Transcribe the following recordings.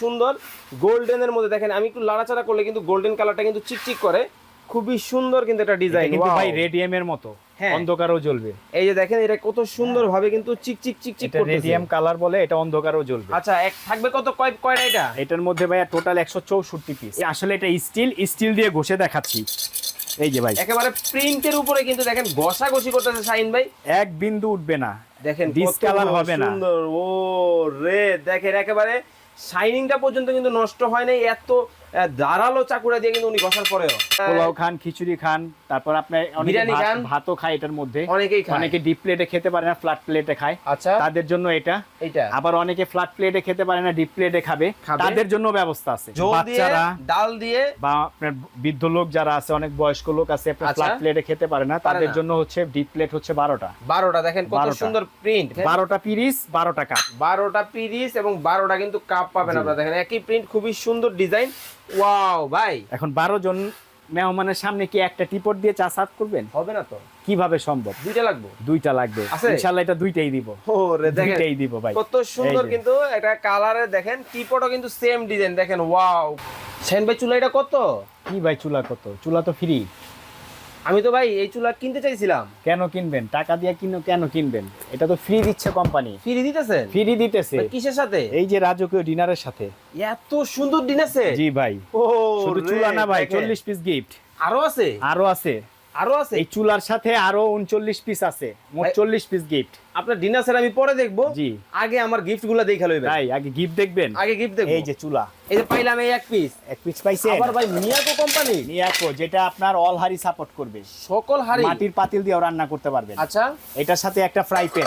সুন্দর গোল্ডেনের মধ্যে দেখেন আমি একটু লাড়াচাড়া করলে কিন্তু গোল্ডেন কালারটা কিন্তু চিকচিক করে খুবই সুন্দর কিন্তু এটা এটা ডিজাইন কিন্তু ভাই রেডিয়াম এর মতো হ্যাঁ। অন্ধকারও জ্বলবে। এই যে দেখেন এটা কত সুন্দর ভাবে কিন্তু চিকচিক চিকচিক এটা করতেছে। রেডিয়াম কালার বলে এটা অন্ধকারও জ্বলবে। আচ্ছা এক থাকবে কত? কয় কয়টা এটা? এটার মধ্যে ভাইয়া টোটাল একশো চৌষট্টি পিস আসলে এটা স্টিল স্টিল দিয়ে ঘষে দেখাচ্ছি। এই যে ভাই। একেবারে প্রিন্টের উপরে কিন্তু দেখেন ঘষাঘষি করতেছে শাইন ভাই। এক বিন্দু উঠবে না। দেখেন কত হবে না। সুন্দর। ও রে দেখেন একেবারে শাইনিংটা পর্যন্ত কিন্তু নষ্ট হয় নাই। এত ধারালো চাকুরা দিয়ে কিন্তু উনি ঘষার পরেও। পোলাও খান খিচুড়ি খান তারপর আপনি অনেকে বিরিয়ানি ভাত- খান। ভাতও খায় এটার মধ্যে। অনেকেই খায়। অনেকে ডিপ প্লেটে খেতে পারে না ফ্ল্যাট প্লেটে খায়। আচ্ছা। তাদের জন্য এটা। এইটা। আবার অনেকে ফ্ল্যাট প্লেটে খেতে পারে না ডিপ প্লেটে খাবে। তাদের জন্য ব্যবস্থা আছে। বাচ্চারা ডাল দিয়ে। বা আপনার বৃদ্ধ লোক যারা আছে অনেক বয়স্ক লোক আছে আপনার আচ্ছা। ফ্ল্যাট প্লেটে খেতে পারে না তাদের জন্য হচ্ছে ডিপ প্লেট হচ্ছে বারোটা। বারোটা দেখেন কত সুন্দর প্রিন্ট বারোটা পিরিস বারোটা কাপ বারোটা পিরিস এবং বারোটা কিন্তু কাপ পাবেন আপনারা। দেখেন একই প্রিন্ট খুবই সুন্দর ডিজাইন ওয়াও ভাই। এখন বারো জন মেহমানের সামনে কি একটা টিপট দিয়ে চা সার্ভ করবেন? হবে না তো। কীভাবে সম্ভব? দুইটা লাগবে। দুইটা লাগবে। ইনশাআল্লাহ এটা দুইটাই দিব। দেখেন দুইটাই দিব ভাই। কত সুন্দর। কিন্তু এটা কালারে দেখেন টিপটও কিন্তু সেম ডিজাইন দেখেন ওয়াও সেন ভাই চুলা এটা কত? কি ভাই চুলা কত? চুলা তো ফ্রি আমি তো ভাই এই চুলা কিনতে চাইছিলাম। কেন কিনবেন? টাকা দিয়ে কিনো কেন কিনবেন? এটা তো ফ্রি দিচ্ছে কোম্পানি ফ্রি দিতেছে? ফ্রি দিতেছে। কিসের সাথে? এই যে রাজকীয় ডিনারের সাথে। এত সুন্দর ডিনার জি ভাই। ও শুধু চুলা না ভাই দেখেন। চল্লিশ পিস গিফট আরও আছে? আরও আছে। আরও আছে? এই চুলার সাথে আরও উনচল্লিশ পিস আছে। মোট ভাই- পিস গিফট আপনার ডিনার সেট আমি পরে দেখব। জি। আগে আমার দেখে লইবেন। তাই আগে গিফট দেখবেন। আগে গিফট দেখব। এই যে চুলা। এই যে পাইলাম এই এক পিস এক পিস আবার ভাই মিয়াকো কোম্পানি নিয়াকো যেটা আপনার অল হারি সাপোর্ট করবে। সকল হাড়ি? মাটির পাতিল দিয়েও রান্না করতে পারবেন। আচ্ছা। এটার সাথে একটা ফ্রাই প্যান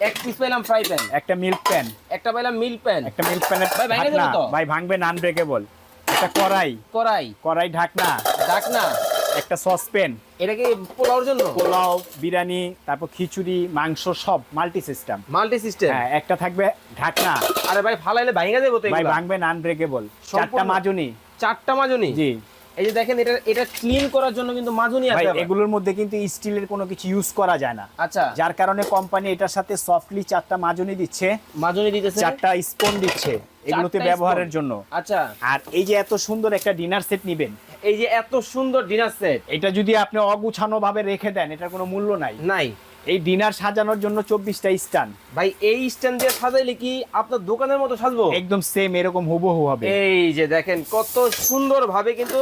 এক পিস পাইলাম ফ্রাই প্যান একটা মিল্ক প্যান একটা পাইলাম মিল প্যান একটা মিল্ক প্যানের ভাই, ভেঙে ঢাকনা। তো? ভাই ভাঙবে নান ব্রেকেবল একটা কড়াই। কড়াই। কড়াই ঢাকনা। ডাকনা একটা সসপ্যান এটা কি পোলাওর জন্য? পোলাও বিরিয়ানি তারপর খিচুড়ি মাংস সব মাল্টি সিস্টেম। Multi system? হ্যাঁ একটা থাকবে ঢাকনা। আরে ভাই ফালাইলে ভাঙা যাবে তো ভাই ভাঙবে নান ব্রেকেবল সম্পূর্ণ? চারটা মাজুনি। চারটা মাজনি? জি। এই যে দেখেন এটা এটা ক্লিন করার জন্য কিন্তু মাজনি আছে। এগুলোর মধ্যে কিন্তু স্টিলের কোনো কিছু ইউজ করা যায় না। আচ্ছা। যার কারণে কোম্পানি এটার সাথে সফটলি চারটা মাজুনি দিচ্ছে। মাজনি দিতেছে? চারটা স্পন দিচ্ছে। এগুলোতে ব্যবহারের জন্য। আচ্ছা। আর এই যে এত সুন্দর একটা ডিনার সেট নিবেন এই যে এত সুন্দর ডিনার সেট। এটা যদি আপনি অগুছানো ভাবে রেখে দেন এটার কোনো মূল্য নাই। নাই। এই ডিনার সাজানোর জন্য চব্বিশটা স্টান ভাই এই স্ট্যান্ড দিয়ে সাজাইলে কি আপনার দোকানের মতো সাজবো? একদম সেম এরকম হুবহু হবে। এই যে দেখেন কত সুন্দর ভাবে কিন্তু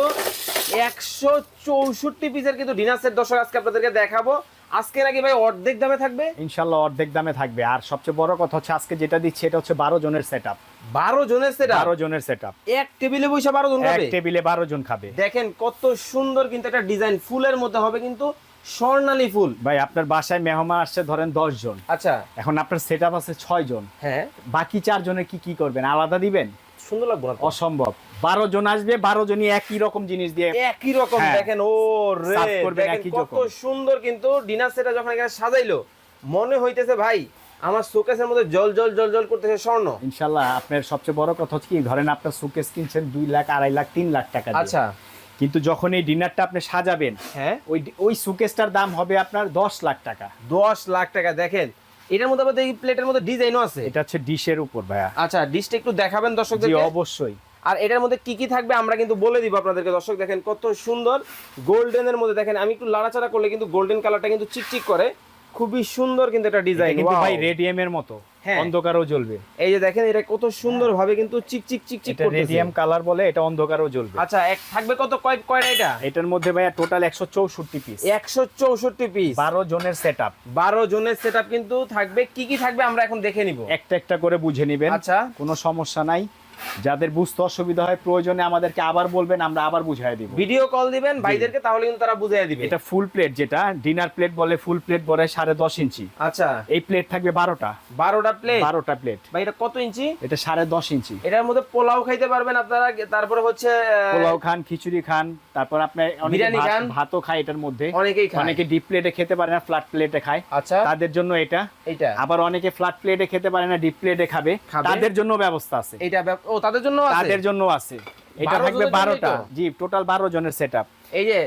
একশো চৌষট্টি পিসের কিন্তু ডিনার সেট দর্শক আজকে আপনাদেরকে দেখাবো। আজকে নাকি ভাই অর্ধেক দামে থাকবে? ইনশাল্লাহ অর্ধেক দামে থাকবে। আর সবচেয়ে বড় কথা হচ্ছে আজকে যেটা দিচ্ছে এটা হচ্ছে বারো জনের সেট আপ বারো জনের সেট বারো জনের সেট এক টেবিলে বসে বারো জন খাবে? টেবিলে বারো জন খাবে। দেখেন কত সুন্দর কিন্তু একটা ডিজাইন। ফুলের মধ্যে হবে কিন্তু স্বর্ণালী ফুল। ভাই আপনার বাসায় মেহমান আসছে ধরেন দশ জন। আচ্ছা। এখন আপনার সেট আপ আছে ছয় জন। হ্যাঁ। বাকি চার জনের কি কি করবেন? আলাদা দিবেন? সুন্দর লাগবে অসম্ভব। বারো জন আসবে বারো জনই একই রকম জিনিস দিয়ে একই রকম হ্যাঁ। দেখেন ও রে কত সুন্দর কিন্তু ডিনার সেটটা যখন এখানে সাজাইলো মনে হইতেছে ভাই আমার শোকেসের মধ্যে জল জল জল জল করতেছে স্বর্ণ। ইনশাল্লাহ আপনার সবচেয়ে বড় কথা হচ্ছে কি ধরেন আপনার সুকেস কিনছেন দুই লাখ আড়াই লাখ তিন লাখ টাকা দিয়ে। আচ্ছা। কিন্তু যখন এই ডিনারটা আপনি সাজাবেন হ্যাঁ। ওই ওই সুকেসটার দাম হবে আপনার দশ লাখ টাকা। দশ লাখ টাকা দেখেন এটার মধ্যে আবার এই প্লেটের মধ্যে ডিজাইনও আছে। এটা হচ্ছে ডিশের উপর ভাইয়া। আচ্ছা ডিশটা একটু দেখাবেন জি অবশ্যই। আর এটার মধ্যে কি কি থাকবে আমরা কিন্তু বলে দিব আপনাদেরকে। দর্শক দেখেন কত সুন্দর গোল্ডেনের মধ্যে। দেখেন আমি একটু লাড়াচাড়া করলে কিন্তু গোল্ডেন কালারটা কিন্তু চিকচিক করে। খুবই সুন্দর কিন্তু এটা ডিজাইন। কিন্তু ভাই রেডিয়াম এর মতো। হ্যাঁ। অন্ধকারও জ্বলবে। এই যে দেখেন এটা কত সুন্দর ভাবে কিন্তু চিকচিক চিকচিক এটা করতেছে। রেডিয়াম কালার বলে এটা অন্ধকারও জ্বলবে। আচ্ছা এক থাকবে কত? কয় কয়টা এটা? এটার মধ্যে ভাইয়া টোটাল একশো চৌষট্টি পিস একশো চৌষট্টি পিস বারো জনের সেট আপ বারো জনের সেট কিন্তু থাকবে। কি কি থাকবে আমরা এখন দেখে নিব। একটা একটা করে বুঝে নিবেন। আচ্ছা। কোনো সমস্যা নাই। যাদের বুঝতে অসুবিধা হয় প্রয়োজনে আমাদেরকে আবার বলবেন আমরা আবার বুঝাই দিব। ভিডিও কল দিবেন ভাইদেরকে তাহলে কিন্তু তারা বুঝিয়ে দিবে। এটা ফুল প্লেট যেটা ডিনার প্লেট বলে ফুল প্লেট বলে সাড়ে দশ ইঞ্চি। আচ্ছা। এই প্লেট থাকবে বারোটা। বারোটা প্লেট বারোটা প্লেট ভাই এটা কত ইঞ্চি? এটা সাড়ে দশ ইঞ্চি। এটার মধ্যে পোলাও খাইতে পারবেন আপনারা তারপরে হচ্ছে পোলাও খান খিচুড়ি খান তারপর আপনার অনেকে বিরিয়ানি খান। ভাতও খায় এটার মধ্যে। অনেকেই খায়। অনেকে ডিপ প্লেটে খেতে পারে না ফ্ল্যাট প্লেটে খায়। আচ্ছা। তাদের জন্য এটা। এটা আবার অনেকে ফ্ল্যাট প্লেটে খেতে পারে না ডিপ প্লেটে খাবে। তাদের জন্য ব্যবস্থা আছে। ব্যাপ- ও তাদের জন্য আছে? তাদের জন্য আছে। এটা থাকবে জনের জন্যই বারোটা। তো? জি টোটাল বারো জনের সেট এই যে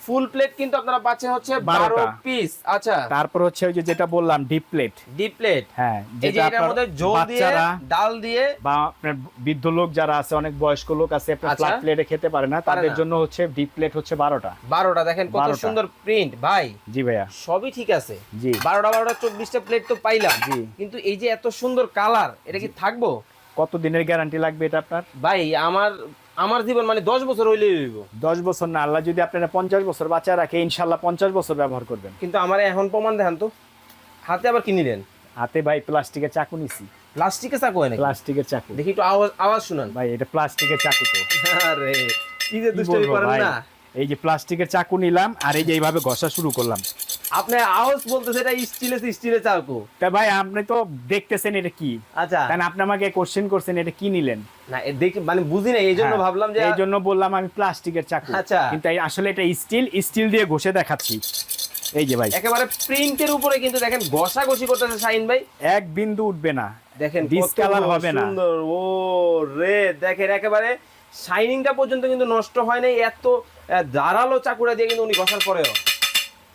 ফুল প্লেট কিন্তু আপনারা পাচ্ছেন হচ্ছে বারো বারোটা। পিস আচ্ছা। তারপর হচ্ছে ওই যে যেটা বললাম ডিপ প্লেট ডিপ প্লেট হ্যাঁ যেটা আপনার মধ্যে জল দিয়ে ডাল দিয়ে বা আপনার বৃদ্ধ লোক যারা আছে অনেক বয়স্ক লোক আছে আপনার আচ্ছা। ফ্ল্যাট প্লেটে খেতে পারে না তাদের জন্য হচ্ছে ডিপ প্লেট হচ্ছে বারোটা। বারোটা দেখেন কত সুন্দর প্রিন্ট ভাই। জি ভাইয়া। সবই ঠিক আছে। জি। বারোটা বারোটা চব্বিশটা প্লেট তো পাইলাম। জি। কিন্তু এই যে এত সুন্দর কালার এটা কি থাকব? কত দিনের গ্যারান্টি লাগবে এটা আপনার? ভাই আমার আমার জীবন মানে দশ বছর হইলে হইব। দশ বছর না আল্লাহ যদি আপনারা পঞ্চাশ বছর বাচ্চা রাখে ইনশাল্লাহ পঞ্চাশ বছর ব্যবহার করবেন। কিন্তু আমার এখন প্রমাণ দেখান তো হাতে আবার কিনিলেন হাতে ভাই প্লাস্টিকের চাকু নিছি। প্লাস্টিকের চাকু হয় নাকি? প্লাস্টিকের চাকু। দেখি একটু আওয়াজ আওয়াজ শুনান। ভাই এটা প্লাস্টিকের চাকু তো। আরে কি যে দুষ্টামি করেন? না। এই যে প্লাস্টিকের চাকু নিলাম আর এই যে এইভাবে ঘষা শুরু করলাম। আপনি আওয়াজ বলতেছে এটা স্টিলে স্টিলে চাকু তা ভাই আপনি তো দেখতেছেন এটা কি? আচ্ছা। কারণ আপনি আমাকে কোশ্চেন করছেন এটা কি নিলেন? না দেখি মানে বুঝি না এই জন্য হ্যাঁ, ভাবলাম যে এই জন্য বললাম আমি প্লাস্টিকের চাকু। আচ্ছা। কিন্তু আসলে এটা স্টিল স্টিল দিয়ে ঘষে দেখাচ্ছি। এই যে ভাই। একেবারে প্রিন্টের উপরে কিন্তু দেখেন ঘষা ঘষি করতেছে শাইন ভাই। এক বিন্দু উঠবে না। দেখেন কত হবে না। সুন্দর ও রে দেখেন একেবারে শাইনিংটা পর্যন্ত কিন্তু নষ্ট হয় নাই এত ধারালো চাকুরা দিয়ে কিন্তু উনি ঘষার পরেও।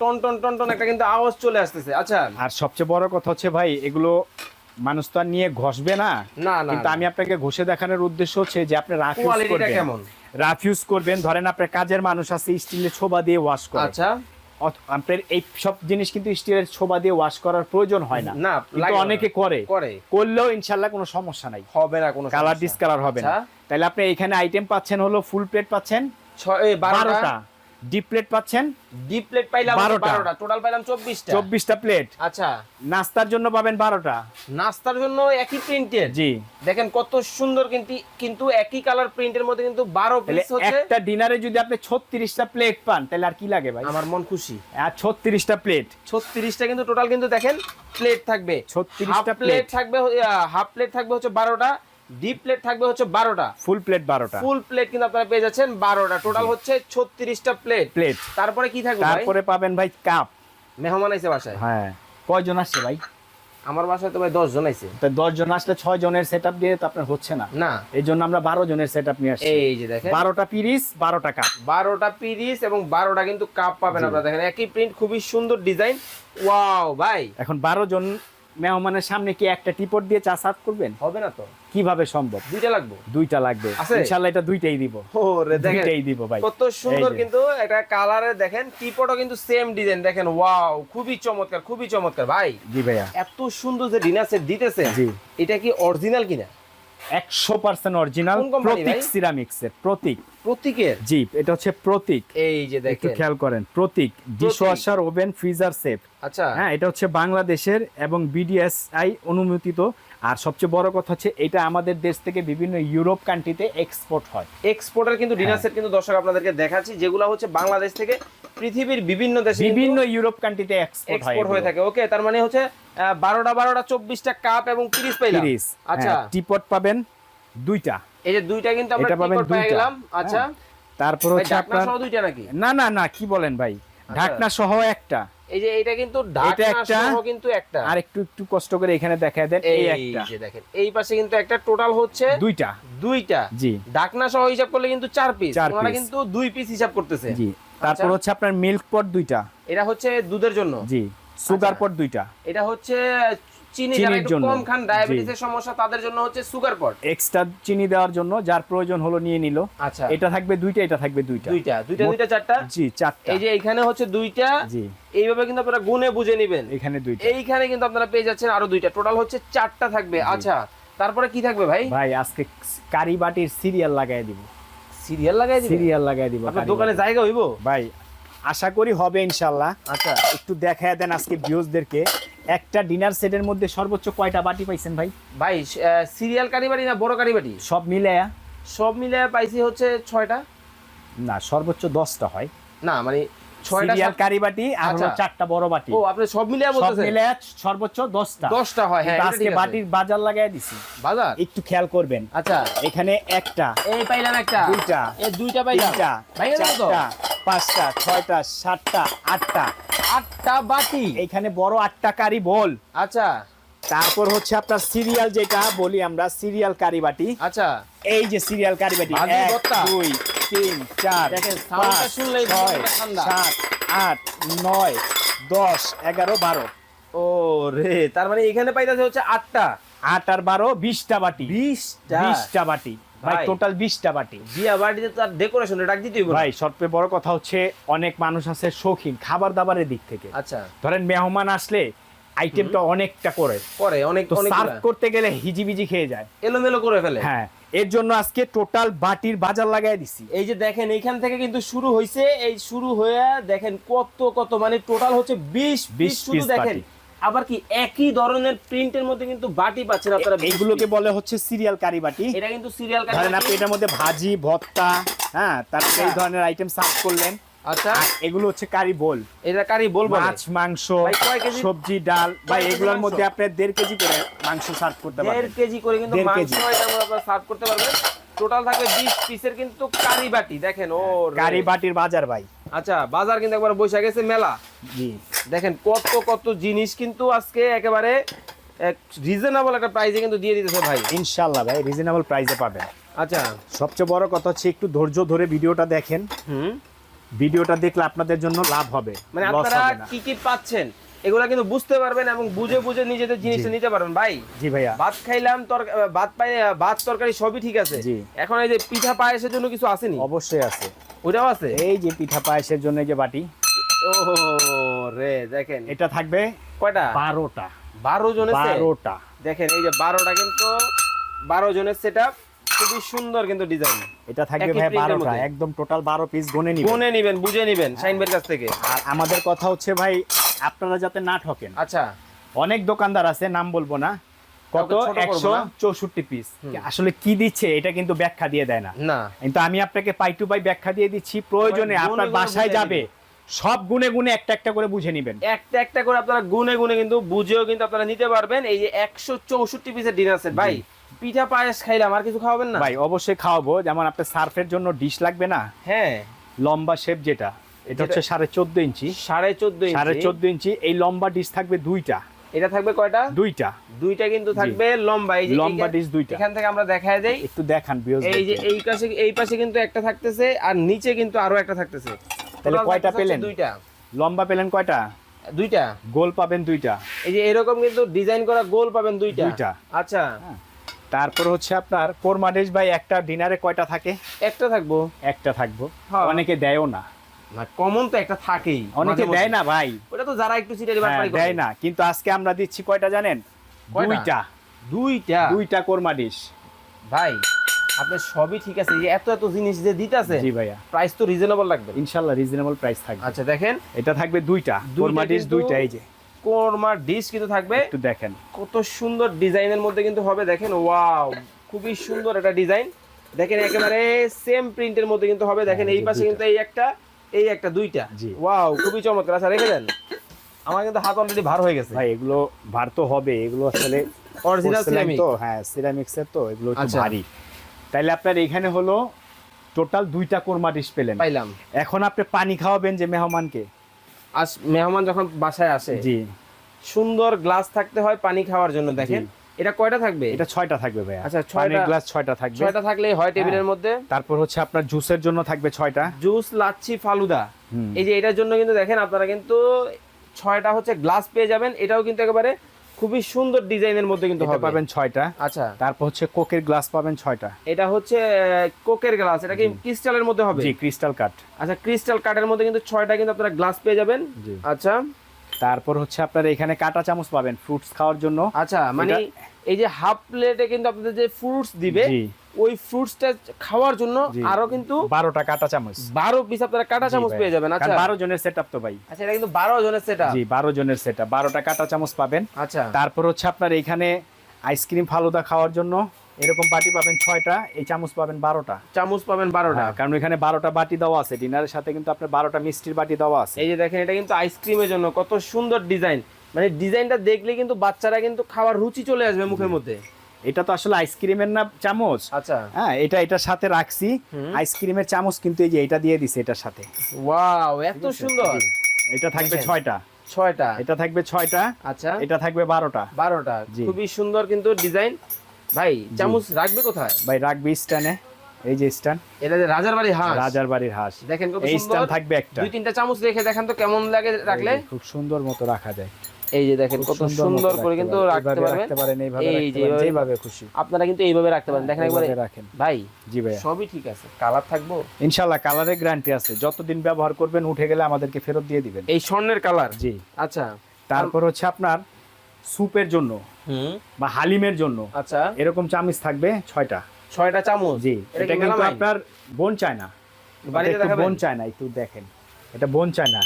টন টন টন টন একটা কিন্তু আওয়াজ চলে আসতেছে। আচ্ছা। আর সবচেয়ে বড় কথা হচ্ছে ভাই এগুলো মানুষ তো আর নিয়ে ঘষবে না। না কিন্তু আমি আপনাকে ঘষে দেখানোর উদ্দেশ্য হচ্ছে যে আপনি রাফ ইউজ করবেন। কেমন? রাফ ইউজ করবেন ধরেন আপনার কাজের মানুষ আছে স্টিলের ছোবা দিয়ে ওয়াশ করে আচ্ছা। আপনার এই সব জিনিস কিন্তু স্টিলের ছোবা দিয়ে ওয়াশ করার প্রয়োজন হয় না। না কিন্তু অনেকে করে। করলেও ইনশাল্লাহ কোনো সমস্যা নাই। হবে না কোনো কালার ডিসকালার হবে না। আচ্ছা। তাহলে আপনি এখানে আইটেম পাচ্ছেন হলো ফুল প্লেট পাচ্ছেন? 6 12টা ডিপ্লেট পাচ্ছেন? ডিপ্লেট পাইলাম 12টা টোটাল পাইলাম 24টা 24টা প্লেট আচ্ছা। নাস্তার জন্য পাবেন 12টা নাস্তার জন্য একই প্রিন্টের জি। দেখেন কত সুন্দর কিন্তু কিন্তু একই কালার প্রিন্টের মধ্যে কিন্তু হচ্ছে। একটা ডিনারে যদি আপনি 36টা প্লেট পান তাহলে আর কি লাগে ভাই? আমার মন খুশি। আর 36টা প্লেট 36টা কিন্তু টোটাল কিন্তু দেখেন প্লেট থাকবে। 36টা প্লেট থাকবে হাফ প্লেট থাকবে হচ্ছে 12টা ডিপ প্লেট থাকবে হচ্ছে বারোটা। ফুল প্লেট বারোটা। ফুল প্লেট কিন্তু আপনারা পেয়ে যাচ্ছেন বারোটা। টোটাল হচ্ছে ছত্রিশটা প্লেট প্লেট তারপরে কি থাকবে তারপরে পাবেন ভাই কাপ মেহমান আইছে বাসায়? হ্যাঁ। কয়জন আসছে ভাই? আমার বাসায় তো ভাই দশ জন আইছে। তা দশ জন আসলে ছয় জনের সেট দিয়ে তো আপনার হচ্ছে না। না। এই জন্য আমরা বারো জনের সেট আপ নিয়ে আসছি। এই যে দেখেন। বারোটা পিরিস বারোটা কাপ বারোটা পিরিস এবং বারোটা কিন্তু কাপ পাবেন আপনারা। দেখেন একই প্রিন্ট খুবই সুন্দর ডিজাইন ওয়াও ভাই। এখন বারো জন মেহমানের সামনে কি একটা টিপট দিয়ে চা সার্ভ করবেন? হবে না তো। কীভাবে সম্ভব? দুইটা লাগবে। দুইটা লাগবে। ইনশাআল্লাহ এটা দুইটাই দিব। ও রে দেখেন দুইটাই দিব ভাই। কত সুন্দর কিন্তু এটা কালারে দেখেন টিপটও কিন্তু সেম ডিজাইন দেখেন ওয়াও খুবই চমৎকার খুবই চমৎকার ভাই। জি ভাইয়া। এত সুন্দর যে ডিনার সেট দিতেছে জি। এটা কি অরিজিনাল কিনা? একশো পার্সেন্ট অরিজিনাল কোন প্রতীক সিরামিক্সের প্রতীক। প্রতীকের? জি এটা হচ্ছে প্রতীক। এই যে একটু খেয়াল করেন প্রতীক ডিশওয়াশার ওভেন ফ্রিজার সেফ আচ্ছা। হ্যাঁ এটা হচ্ছে বাংলাদেশের এবং বিডিএসআই অনুমোদিত। আর সবচেয়ে বড় কথা হচ্ছে এটা আমাদের দেশ থেকে বিভিন্ন ইউরোপ কান্ট্রিতে এক্সপোর্ট হয়। এক্সপোর্টার কিন্তু ডিনার হ্যাঁ। সেট কিন্তু দর্শক আপনাদেরকে দেখাচ্ছি যেগুলো হচ্ছে বাংলাদেশ থেকে পৃথিবীর বিভিন্ন দেশে বিভিন্ন ইউরোপ কান্ট্রিতে এক্সপোর্ট এক্সপোর্ট হয়ে থাকে। ওকে তার মানে হচ্ছে বারোটা বারোটা চব্বিশটা কাপ এবং তিরিশ পাইলাম। আচ্ছা। টিপট পাবেন দুইটা। এই যে দুইটা কিন্তু আমরা পাবেন টিপট পেয়ে গেলাম। আচ্ছা। হ্যাঁ। তারপর হচ্ছে আপনার সহ দুইটা নাকি? না না না কি বলেন ভাই? ঢাকনা সহ একটা। এই যে এটা কিন্তু ঢাকনা একটা, সহ কিন্তু একটা। আর একটু একটু কষ্ট করে এখানে দেখায় দেন এই এই যে দেখেন এই পাশে কিন্তু একটা টোটাল হচ্ছে দুইটা। দুইটা। জি। ঢাকনা সহ হিসাব করলে কিন্তু চার পিস ওনারা কিন্তু দুই পিস হিসাব করতেছে। জি। তারপর আচ্ছা। হচ্ছে আপনার মিল্ক পট দুইটা। এটা হচ্ছে দুধের জন্য। জি। সুগার আচ্ছা। পট দুইটা। এটা হচ্ছে চিনি যারা একটু কম খান ডায়াবেটিসের সমস্যা তাদের জন্য হচ্ছে সুগার পট এক্সট্রা চিনি দেওয়ার জন্য যার প্রয়োজন হলো নিয়ে নিল। আচ্ছা। এটা থাকবে দুইটা এটা থাকবে দুইটা। দুইটা দুইটা দুইটা চারটা? জি চারটা। এই যে এখানে হচ্ছে দুইটা জি। এইভাবে কিন্তু আপনারা বুঝে নেবেন। এখানে দুইটা। এইখানে কিন্তু আপনারা পেয়ে যাচ্ছেন আরও দুইটা। টোটাল হচ্ছে চারটা থাকবে। আচ্ছা তারপরে কি থাকবে ভাই? ভাই আজকে কারি বাটির সিরিয়াল লাগাই দিব। সিরিয়াল লাগাই দিবেন? সিরিয়াল লাগাই দিব আপনার দোকানে জায়গা হইব? ভাই আশা করি হবে ইনশাল্লাহ। আচ্ছা। একটু দেখায় দেন আজকে ভিউজদেরকে একটা ডিনার সেটের মধ্যে সর্বোচ্চ কয়টা বাটি পাইছেন ভাই? ভাই সিরিয়াল কারিবাড়ি না বড় কারিবাড়ি সব মিলে সব মিলে পাইছি হচ্ছে ছয়টা। না সর্বোচ্চ দশটা হয়। না মানে ছয়টা সিরিয়াল কারি বাটি আর হলো আচ্ছা। চারটা বড় বাটি। ও আপনি সব মিলিয়ে সব বলতেছেন? মিলে সর্বোচ্চ দশটা। দশটা হয় হ্যাঁ আজকে বাটির বাজার লাগাই দিছি। বাজার? একটু খেয়াল করবেন। আচ্ছা। এখানে একটা এই পাইলাম একটা। দুইটা এই দুইটা পাইলাম। তিনটা তো পাঁচটা ছয়টা সাতটা আটটা। আটটা বাটি। এখানে বড় আটটা কারি বল। আচ্ছা। তারপর হচ্ছে আপনার সিরিয়াল যেটা বলি আমরা সিরিয়াল কারিবাটি আচ্ছা। এই যে সিরিয়াল কারিবাটি ভাজি এক দুই তিন চার পাঁচ ছয় সাত আট নয় দশ এগারো বারো। ও রে তার মানে এখানে পাইতেছে হচ্ছে আটটা। আট আর বারো বিশটা বাটি। বিশটা। বিশটা বাটি। ভাই। টোটাল বিশটা বাটি। বিয়া ডেকোরেশন দিতেই ভাই সবচেয়ে বড় কথা হচ্ছে অনেক মানুষ আছে শৌখিন খাবার দাবারের দিক থেকে। আচ্ছা। ধরেন মেহমান আসলে আইটেমটা অনেকটা করে। করে অনেক অনেক সার্ভ করতে গেলে হিজিবিজি খেয়ে যায়। এলোমেলো করে ফেলে। হ্যাঁ এর জন্য আজকে টোটাল বাটির বাজার লাগাই দিছি। এই যে দেখেন এইখান থেকে কিন্তু শুরু হয়েছে এই শুরু হয়ে দেখেন কত কত মানে টোটাল হচ্ছে বিশ 20 বিশ শুধু দেখেন। আবার কি একই ধরনের প্রিন্টের মধ্যে কিন্তু বাটি পাচ্ছেন আপনারা 20 এইগুলোকে বলে হচ্ছে সিরিয়াল কারি বাটি। এটা কিন্তু সিরিয়াল কারি ধরেন আপনি এটার মধ্যে ভাজি ভর্তা হ্যাঁ তারপরে এই আচ্ছা। ধরনের আইটেম সার্ভ করলেন। আচ্ছা। এগুলো হচ্ছে কারি বোল। এটা কারি বলব না। মাছ মাংস? সবজি ডাল ভাই এগুলোর মধ্যে আপনি দেড় কেজি করে মাংস সার্ভ করতে দেড় কেজি করে কিন্তু মাংস। এটার মধ্যে আপনারা সার্ভ করতে পারবেন। টোটাল থাকবে বিশ পিসের কিন্তু কারি বাটি। দেখেন ও রে। কারি বাটির বাজার ভাই। আচ্ছা বাজার কিন্তু একবার বসে গেছে মেলা। জি। দেখেন কত কত জিনিস কিন্তু আজকে একেবারে রিজনেবল একটা প্রাইসে কিন্তু দিয়ে দিতেছে ভাই। ইনশাল্লাহ ভাই রিজনেবল প্রাইসে পাবেন। আচ্ছা। সবচেয়ে বড় কথা হচ্ছে একটু ধৈর্য ধরে ভিডিওটা দেখেন। হুম। ভিডিওটা দেখলে আপনাদের জন্য লাভ হবে মানে আপনারা কি কি পাচ্ছেন এগুলা কিন্তু বুঝতে পারবেন এবং বুঝে বুঝে নিজেদের জিনিসটা জি। নিতে পারবেন। ভাই জি ভাইয়া। ভাত খাইলাম ভাত পাই ভাত তরকারি সবই ঠিক আছে। জি। এখন এই যে পিঠা পায়েসের জন্য কিছু আসেনি? অবশ্যই আছে। ওটাও আছে? এই যে পিঠা পায়েসের জন্য যে বাটি। ও রে দেখেন। এটা থাকবে কয়টা? বারোটা। বারো জনের বারোটা। দেখেন এই যে বারোটা কিন্তু বারো জনের সেট খুবই সুন্দর কিন্তু ডিজাইন এটা থাকবে ভাই print এর বারোটা। মধ্যে। একদম টোটাল বারো পিস গনে নিবে গুনে নিবেন বুঝে নিবেন শাইনবের কাছ থেকে। আর আমাদের কথা হচ্ছে ভাই আপনারা যাতে না ঠকেন। আচ্ছা। অনেক দোকানদার আছে নাম বলব না কত? একশো চৌষট্টি পিস আসলে কি দিচ্ছে এটা কিন্তু ব্যাখ্যা দিয়ে দেয় না। কিন্তু আমি আপনাকে পাই টু পাই ব্যাখ্যা দিয়ে দিচ্ছি। প্রয়োজনে আপনার বাসায় যাবে। সব গুনে গুনে একটা একটা করে বুঝে নেবেন। একটা একটা করে আপনারা গুনে গুনে কিন্তু বুঝেও কিন্তু আপনারা নিতে পারবেন। এই যে একশো চৌষট্টি পিসের ডিনার সেট ভাই পিঠা পায়েস খাইলাম আর কিছু খাওয়াবেন না? ভাই অবশ্যই খাওয়াবো। যেমন আপনার সার্ফের জন্য ডিশ লাগবে না? হ্যাঁ। লম্বা শেপ যেটা। এটা হচ্ছে সাড়ে চোদ্দ ইঞ্চি। সাড়ে চোদ্দ সাড়ে চোদ্দ ইঞ্চি। এই লম্বা ডিশ থাকবে দুইটা। এটা থাকবে কয়টা? দুইটা। দুইটা কিন্তু থাকবে লম্বা। এই যে লম্বা dish দুইটা। এখান থেকে আমরা দেখায় দেই। একটু দেখান বিয়স এই যে এই পাশে এই পাশে কিন্তু একটা থাকতেছে আর নিচে কিন্তু আরও একটা থাকতেছে। তাহলে কয়টা পেলেন? দুইটা। লম্বা পেলেন কয়টা? দুইটা। গোল পাবেন দুইটা। এই যে এরকম কিন্তু ডিজাইন করা গোল পাবেন দুইটা। দুইটা। আচ্ছা। তারপর হচ্ছে আপনার কোরমা ডিশ ভাই একটা ডিনারে কয়টা থাকে? একটা থাকব। একটা থাকব। হ্যাঁ। অনেকে দেয়ও না। না কমন তো একটা থাকেই অনেকে দেয় না ভাই। ওটা তো যারা একটু সিটারি হ্যাঁ, বাটপারি করে। দেয় না। কিন্তু আজকে আমরা দিচ্ছি কয়টা জানেন? দুইটা। দুইটা? দুইটা কোরমা ডিশ ভাই আপনার সবই ঠিক আছে। এত এত জিনিস যে দিতাছে জি ভাইয়া। প্রাইস তো রিজনেবল লাগবে। ইনশাল্লাহ রিজনেবল প্রাইস থাকবে। আচ্ছা দেখেন। এটা থাকবে দুইটা। কোরমা ডিশ দুইটা এই যে। ডিশ কিন্তু থাকবে। একটু দেখেন। কত সুন্দর ডিজাইনের মধ্যে কিন্তু হবে দেখেন। ওয়াও খুবই সুন্দর একটা ডিজাইন। দেখেন একেবারে সেম প্রিন্টের মধ্যে কিন্তু হবে। দেখেন হ্যাঁ, এই পাশে কিন্তু এই একটা এই একটা দুইটা? জি। ওয়াও খুবই চমৎকার। আচ্ছা রেখে দেন। আমার কিন্তু হাত অলরেডি ভার হয়ে গেছে। ভাই এগুলো ভার তো হবে। এগুলো আসলে অরিজিনাল সিরামিক তো হ্যাঁ সিরামিক্সের তো এগুলো একটু আচ্ছা। ভারী। তাইলে আপনার এখানে হলো টোটাল দুইটা কোরমা ডিশ পেলেন। পাইলাম। এখন আপনি পানি খাওয়াবেন যে মেহমানকে। আজ মেহমান যখন বাসায় আসে জি। সুন্দর গ্লাস থাকতে হয় পানি খাওয়ার জন্য দেখেন। এটা কয়টা থাকবে? এটা ছয়টা থাকবে ভাইয়া। আচ্ছা, ছয়টা- গ্লাস ছয়টা থাকবে। ছয়টা থাকলেই হয় টেবিলের হ্যাঁ। মধ্যে? তারপর হচ্ছে আপনার জুসের জন্য থাকবে ছয়টা। জুস লাচ্ছি ফালুদা। এই যে এটার জন্য কিন্তু দেখেন আপনারা কিন্তু ছয়টা হচ্ছে গ্লাস পেয়ে যাবেন। এটাও কিন্তু একেবারে খুবই সুন্দর ডিজাইনের মধ্যে কিন্তু হবে। পাবেন ছয়টা। আচ্ছা। তারপর হচ্ছে কোকের গ্লাস পাবেন ছয়টা। এটা হচ্ছে কোকের গ্লাস এটা কি ক্রিস্টালের মধ্যে হবে? জি ক্রিস্টাল কাট আচ্ছা ক্রিস্টাল কাঠের মধ্যে কিন্তু ছয়টা কিন্তু আপনারা গ্লাস পেয়ে যাবেন। আচ্ছা। তারপর হচ্ছে আপনার এখানে কাঁটা চামচ পাবেন ফ্রুটস খাওয়ার জন্য। আচ্ছা মানে এই যে হাফ প্লেটে কিন্তু আপনাদের যে ফ্রুটস দিবে ওই ফ্রুটসটা খাওয়ার জন্য আরও কিন্তু বারোটা কাটা চামচ। বারো পিস আপনারা কাটা চামচ পেয়ে যাবেন আচ্ছা। কারণ বারো জনের সেট তো ভাই। আচ্ছা এটা কিন্তু বারো জনের সেটা জি বারো জনের সেট বারোটা কাটা চামচ পাবেন। আচ্ছা। তারপর হচ্ছে আপনার এখানে আইসক্রিম ফালুদা খাওয়ার জন্য এরকম বাটি পাবেন ছয়টা এই চামচ পাবেন বারোটা। চামচ পাবেন বারোটা। হ্যাঁ, কারণ এখানে বারোটা বাটি দেওয়া আছে ডিনারের সাথে কিন্তু আপনার বারোটা মিষ্টির বাটি দেওয়া আছে। এই যে দেখেন এটা কিন্তু আইসক্রিমের জন্য কত সুন্দর ডিজাইন মানে ডিজাইনটা দেখলে কিন্তু বাচ্চারা কিন্তু খাওয়ার রুচি চলে আসবে মুখের মধ্যে। এটা তো আসলে আইসক্রিমের না চামচ। আচ্ছা। হ্যাঁ এটা এটার সাথে রাখছি। আইসক্রিমের চামচ কিন্তু এই যে এটা দিয়ে দিছে এটার সাথে। ওয়াও এত সুন্দর। এটা থাকবে ছয়টা। ছয়টা। এটা থাকবে ছয়টা আচ্ছা। এটা থাকবে বারোটা। বারোটা। খুবই সুন্দর কিন্তু ডিজাইন ভাই চামচ রাখবে কোথায়? ভাই রাখবি স্ট্যান্ডে এই যে স্ট্যান্ড এটা যে রাজার বাড়ি হাঁস। রাজার বাড়ির হাঁস। দেখেন কত সুন্দর। স্ট্যান্ড থাকবে একটা। দুই তিনটা চামচ রেখে দেখেন তো কেমন লাগে রাখলে। খুব সুন্দর মতো রাখা যায়। এই যে দেখেন কত সুন্দর করে কিন্তু রাখতে পারবেন। রাখতে পারেন এইভাবে এই যে এইভাবে- খুশি। আপনারা কিন্তু এইভাবে রাখতে পারেন। দেখেন একবারে রাখেন। ভাই জি ভাইয়া। সবই ঠিক আছে। কালার থাকব? ইনশাল্লাহ কালারের গ্যারান্টি আছে। যতদিন ব্যবহার করবেন উঠে গেলে আমাদেরকে ফেরত দিয়ে দিবেন। এই স্বর্ণের কালার? জি। আচ্ছা। তারপর হচ্ছে আপনার স্যুপের জন্য বা হালিমের জন্য আচ্ছা। এরকম চামিচ থাকবে ছয়টা। ছয়টা চামচ? জি। এটা কিন্তু আপনার বোন চায় না। বোন চায় না একটু দেখেন। এটা বোন চায় না।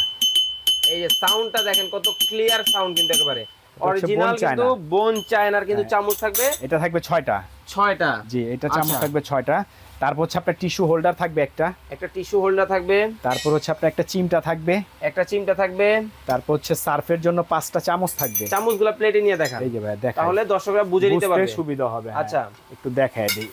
এই যে সাউন্ডটা দেখেন কত ক্লিয়ার সাউন্ড কিন্তু একেবারে। অরিজিনাল। কিন্তু বোন চায়নার কিন্তু হ্যাঁ। চামচ থাকবে? এটা থাকবে ছয়টা। ছয়টা? জি এটা চামচ আচ্ছা। থাকবে ছয়টা। তারপর হচ্ছে আপনার টিস্যু হোল্ডার থাকবে একটা। একটা টিস্যু হোল্ডার থাকবে। তারপর হচ্ছে আপনার একটা চিমটা থাকবে। একটা চিমটা থাকবে। তারপর হচ্ছে সার্ফের জন্য পাঁচটা চামচ থাকবে। চামচগুলো প্লেটে নিয়ে দেখান। এই যে ভাই দেখা তাহলে দর্শকরা বুঝে নিতে পারবে। সুবিধা হবে হ্যাঁ। আচ্ছা। একটু দেখায় দিই।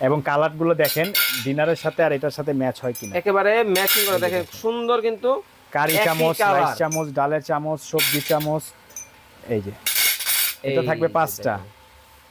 এবং কালারগুলো দেখেন ডিনারের সাথে আর এটার সাথে ম্যাচ হয় কিনা। একেবারে ম্যাচিং করে দেখেন। সুন্দর কিন্তু কারি চামচ রাইস চামচ ডালের চামচ সবজি চামচ এই যে। এটা থাকবে পাঁচটা।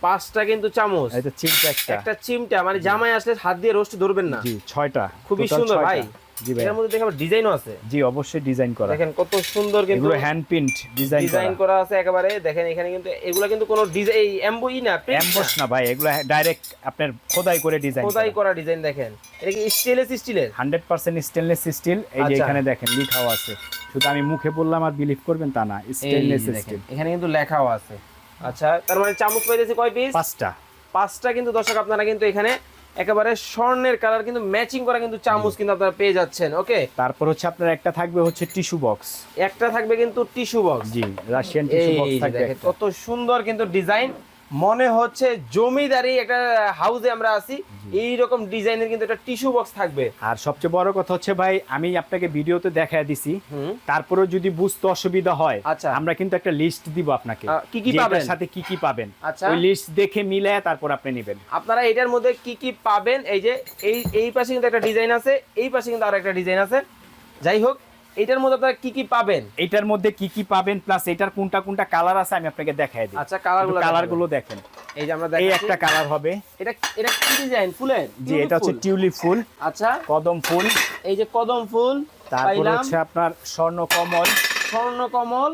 পাঁচটা কিন্তু চামচ। এটা চিমটা একটা। একটা চিমটা মানে জামাই আসলে হাত দিয়ে রোস্ট ধরবেন না। জি ছয়টা। খুবই সুন্দর ভাই। জি ভাই। এর মধ্যে দেখে ডিজাইনও আছে। জি অবশ্যই ডিজাইন করা। দেখেন কত সুন্দর কিন্তু এগুলো হ্যান্ড প্রিন্ট ডিজাইন ডিজাইন করা। আছে একেবারে। দেখেন এখানে কিন্তু এগুলো কিন্তু কোনো ডিজাইন এমবোই না এমবস না। ভাই। এগুলো ডাইরেক্ট আপনার খোদাই করে ডিজাইন খোদাই করা। ডিজাইন দেখেন। এটা কি স্টেনলেস স্টিলের হান্ড্রেড পার্সেন্ট স্টেনলেস স্টিল এই যে আচ্ছা। এখানে দেখেন লিখাও আছে। শুধু আমি মুখে বললাম আর বিলিভ করবেন তা না স্টেনলেস স্টিল এখানে কিন্তু লেখাও আছে। আচ্ছা তার মানে চামচ পাইতেছি কয় পিস পাঁচটা। পাঁচটা কিন্তু দর্শক আপনারা কিন্তু এখানে একেবারে স্বর্ণের কালার কিন্তু ম্যাচিং করা কিন্তু চামচ কিন্তু আপনারা পেয়ে যাচ্ছেন ওকে তারপর হচ্ছে আপনার একটা থাকবে হচ্ছে টিস্যু বক্স একটা থাকবে কিন্তু টিস্যু বক্স জি রাশিয়ান টিস্যু বক্স থাকবে কত সুন্দর কিন্তু ডিজাইন মনে হচ্ছে জমিদারি একটা হাউসে আমরা আছি। এই রকম ডিজাইনের কিন্তু একটা টিস্যু বক্স থাকবে। আর সবচেয়ে বড় কথা হচ্ছে ভাই আমি আপনাকে ভিডিওতে দেখায় দিছি। তারপরে যদি বুঝতে অসুবিধা হয় আচ্ছা। আমরা কিন্তু একটা লিস্ট দিব আপনাকে। কি কি পাবেন? সাথে কি কি পাবেন। আচ্ছা। ওই লিস্ট দেখে মিলে তারপর আপনি নেবেন। আপনারা এটার মধ্যে কি কি পাবেন? এই যে এই এই পাশে কিন্তু একটা ডিজাইন আছে এই পাশে কিন্তু আরও একটা ডিজাইন আছে। যাই হোক এটার মধ্যে আপনারা কি কি পাবেন? এটার মধ্যে কি কি পাবেন প্লাস এটার কোনটা কোনটা কালার আছে আমি আপনাকে দেখায় দিই। আচ্ছা কালারগুলো কালারগুলো দেখেন। এই যে আমরা এই একটা কালার হবে। এটা এটা কি ডিজাইন ফুলের? জি এটা হচ্ছে টিউলিপ ফুল। আচ্ছা। কদম ফুল। এই যে কদম ফুল তারপর হচ্ছে আপনার স্বর্ণ কমল। স্বর্ণ কমল।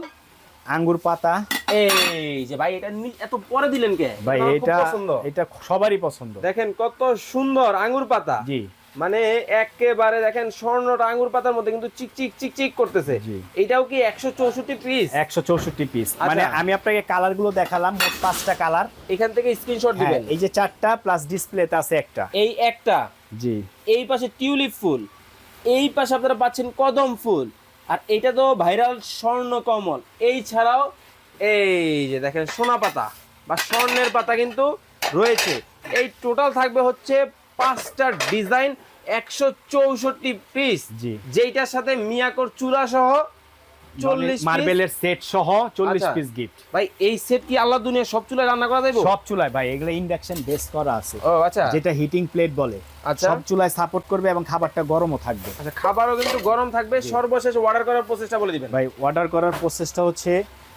আঙ্গুর পাতা। এই যে ভাই এটা এত পরে দিলেন কে? ভাই এটা এটা সবারই পছন্দ। দেখেন কত সুন্দর আঙ্গুর পাতা। জি। মানে একেবারে দেখেন স্বর্ণটা আঙ্গুর পাতার মধ্যে কিন্তু চিক চিক চিক চিক করতেছে। এটাও কি একশো চৌষট্টি পিস একশো চৌষট্টি পিস আচ্ছা। মানে আমি আপনাকে কালারগুলো দেখালাম মোট পাঁচটা কালার এখান থেকে স্ক্রিনশট দিবেন। এই যে চারটা প্লাস ডিসপ্লেতে আছে একটা। এই একটা। জি। এই পাশে টিউলিপ ফুল। এই পাশে আপনারা পাচ্ছেন কদম ফুল। আর এটা তো ভাইরাল স্বর্ণ কমল। এই ছাড়াও এই যে দেখেন সোনা পাতা বা স্বর্ণের পাতা কিন্তু রয়েছে। এই টোটাল থাকবে হচ্ছে পাঁচটা ডিজাইন একশো চৌষট্টি পিস জি। যেইটার সাথে মিয়াকোর চূড়া সহ চল্লিশ মার্বেলের সেট সহ চল্লিশ আচ্ছা। পিস গিফট ভাই এই সেট কি আল্লাহ দুনিয়া সব চুলায় রান্না করা যাবে সব চুলায় ভাই এগুলো ইন্ডাকশন বেস করা আছে। ও আচ্ছা। যেটা হিটিং প্লেট বলে। আচ্ছা। সব চুলায় সাপোর্ট করবে এবং খাবারটা গরমও থাকবে। আচ্ছা খাবারও কিন্তু গরম থাকবে। সর্বশেষ অর্ডার করার প্রসেসটা বলে দিবেন। ভাই অর্ডার করার প্রসেসটা হচ্ছে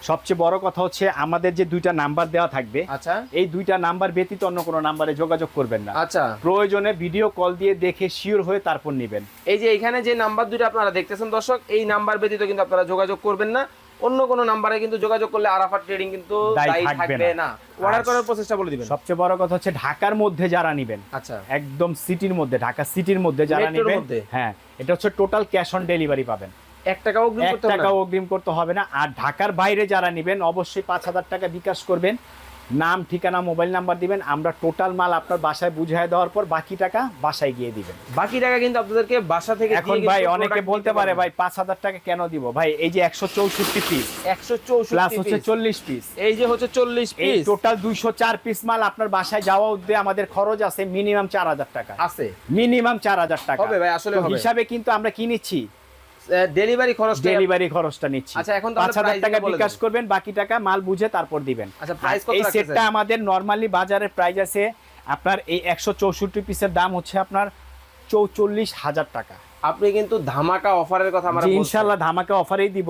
সবচেয়ে বড় কথা হচ্ছে আমাদের যে দুইটা নাম্বার দেওয়া থাকবে আচ্ছা। এই দুইটা নাম্বার ব্যতীত অন্য কোনো নাম্বারে যোগাযোগ করবেন না। আচ্ছা। প্রয়োজনে ভিডিও কল দিয়ে দেখে শিওর হয়ে তারপর নেবেন। এই যে এখানে যে নাম্বার দুটো আপনারা দেখতেছেন দর্শক এই নাম্বার ব্যতীত কিন্তু আপনারা যোগাযোগ করবেন না। অন্য কোনো নাম্বারে কিন্তু যোগাযোগ করলে আরাফাত ট্রেডিং কিন্তু দায়ী থাকবে না। অর্ডার করার প্রসেসটা বলে দিবেন। সবচেয়ে বড় কথা হচ্ছে ঢাকার মধ্যে যারা নেবেন আচ্ছা। একদম সিটির মধ্যে ঢাকা সিটির মধ্যে যারা নেবেন হ্যাঁ এটা হচ্ছে টোটাল ক্যাশ অন ডেলিভারি পাবেন। এক টাকাও অগ্রিম এক করতে হবে না? অগ্রিম করতে হবে না। আর ঢাকার বাইরে যারা নেবেন অবশ্যই পাঁচ হাজার টাকা বিকাশ করবেন। নাম ঠিকানা মোবাইল নাম্বার দিবেন। আমরা টোটাল মাল আপনার বাসায় বুঝায় দেওয়ার পর বাকি টাকা বাসায় গিয়ে দিবেন। বাকি টাকা কিন্তু আপনাদেরকে বাসা থেকে এখন ভাই অনেকে বলতে পারে ভাই পাঁচ হাজার টাকা কেন দিব? ভাই এই যে একশো চৌষট্টি পিস একশো প্লাস হচ্ছে চল্লিশ পিস এই যে হচ্ছে চল্লিশ পিস টোটাল দুইশো চার পিস মাল আপনার বাসায় যাওয়া অব্দি আমাদের খরচ আছে মিনিমাম চার হাজার টাকা। আছে। মিনিমাম চার হাজার টাকা। হবে ভাই, আসলে হিসাবে কিন্তু আমরা কি নিচ্ছি? ডেলিভারি খরচ ডেলিভারি খরচটা নিচ্ছি। আচ্ছা, এখন হাজার price টাকা বিকাশ করবেন বাকি টাকা মাল বুঝে তারপর দিবেন। আচ্ছা, price কত এই সেটটা আমাদের নরমালি বাজারের প্রাইস আছে আপনার এই একশো চৌষট্টি পিসের দাম হচ্ছে আপনার চৌচল্লিশ হাজার টাকা। আপনি কিন্তু ধামাকা অফারের কথা আমরা। ইনশাল্লাহ ধামাকা অফারেই দিব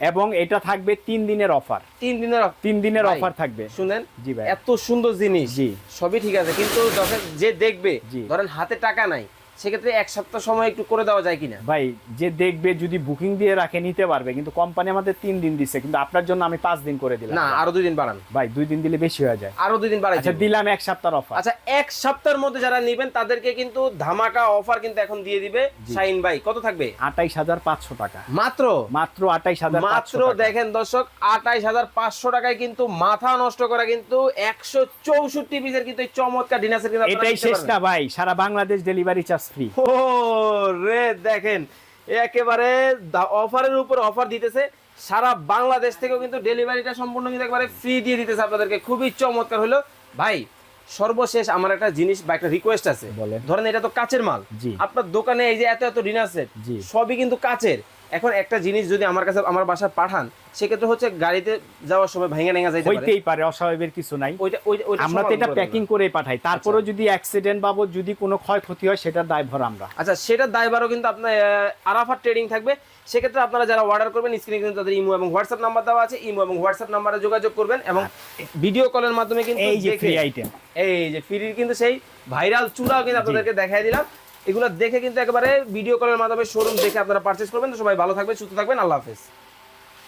এবং এটা থাকবে তিন দিনের অফার তিন দিনের তিন দিনের অফার থাকবে। শুনেন জি ভাই। এত সুন্দর জিনিস। জি। সবই ঠিক আছে কিন্তু যখন যে দেখবে। ধরেন হাতে টাকা নাই সেক্ষেত্রে এক সপ্তাহ সময় একটু করে দেওয়া যায় কিনা? ভাই যে দেখবে যদি বুকিং দিয়ে রাখে নিতে পারবে। কিন্তু কোম্পানি আমাদের তিন দিন দিচ্ছে কিন্তু আপনার জন্য আমি পাঁচ দিন করে দিলাম। না আরও দুই দিন বাড়ান। ভাই দুই দিন দিলে বেশি হয়ে যায়। আরও দুই দিন বাড়াই আচ্ছা দিলাম এক সপ্তাহ অফার আচ্ছা এক সপ্তাহের মধ্যে যারা নেবেন তাদেরকে কিন্তু ধামাকা অফার কিন্তু এখন দিয়ে দিবে। শাইন ভাই কত থাকবে? আটাইশ হাজার পাঁচশো টাকা। মাত্র? মাত্র আটাইশ হাজার মাত্র দেখেন দর্শক আটাইশ হাজার পাঁচশো টাকায় কিন্তু মাথা নষ্ট করা কিন্তু একশো চৌষট্টি পিসের কিন্তু চমৎকার ডিনার কিন্তু এটাই শেষ না ভাই সারা বাংলাদেশ ডেলিভারি চার্জ ফ্রি ও রে দেখেন একেবারে অফারের উপর অফার দিতেছে। সারা বাংলাদেশ থেকেও কিন্তু ডেলিভারিটা সম্পূর্ণ কিন্তু একবারে ফ্রি দিয়ে দিতেছে আপনাদেরকে। খুবই চমৎকার হলো। ভাই সর্বশেষ আমার একটা জিনিস বা একটা রিকোয়েস্ট আছে। বলে ধরেন এটা তো কাঁচের মাল। আপনার দোকানে এই যে এত এত ডিনার সেট সবই কিন্তু কাচের। এখন একটা জিনিস যদি আমার কাছে আমার বাসায় পাঠান সেক্ষেত্রে হচ্ছে গাড়িতে যাওয়ার সময় ভেঙে ভেঙে যাইতে পারে। হইতেই পারে অস্বাভাবিক কিছু নাই। আমরা তো এটা প্যাকিং করে পাঠাই। তারপরেও যদি অ্যাক্সিডেন্ট বাবদ যদি কোনো ক্ষয়ক্ষতি হয় সেটার দায়ভার আমরা। আচ্ছা সেটার দায়ভারও কিন্তু আপনার আহ, আরাফাত ট্রেডিং থাকবে। সেক্ষেত্রে আপনারা যারা অর্ডার করবেন স্ক্রিনে কিন্তু তাদের ইমো এবং হোয়াটসঅ্যাপ নাম্বার দেওয়া আছে। ইমো এবং হোয়াটসঅ্যাপ নাম্বারে যোগাযোগ করবেন এবং ভিডিও কলের মাধ্যমে কিন্তু এই যে ফ্রি আইটেম এই যে ফ্রির কিন্তু সেই ভাইরাল চূড়াও কিন্তু আপনাদেরকে দেখাই দিলাম। এগুলো দেখে কিন্তু একেবারে ভিডিও কলের মাধ্যমে শোরুম দেখে আপনারা পার্চেস করবেন। তো সবাই ভালো থাকবেন, সুস্থ থাকবেন। আল্লাহ হাফেজ।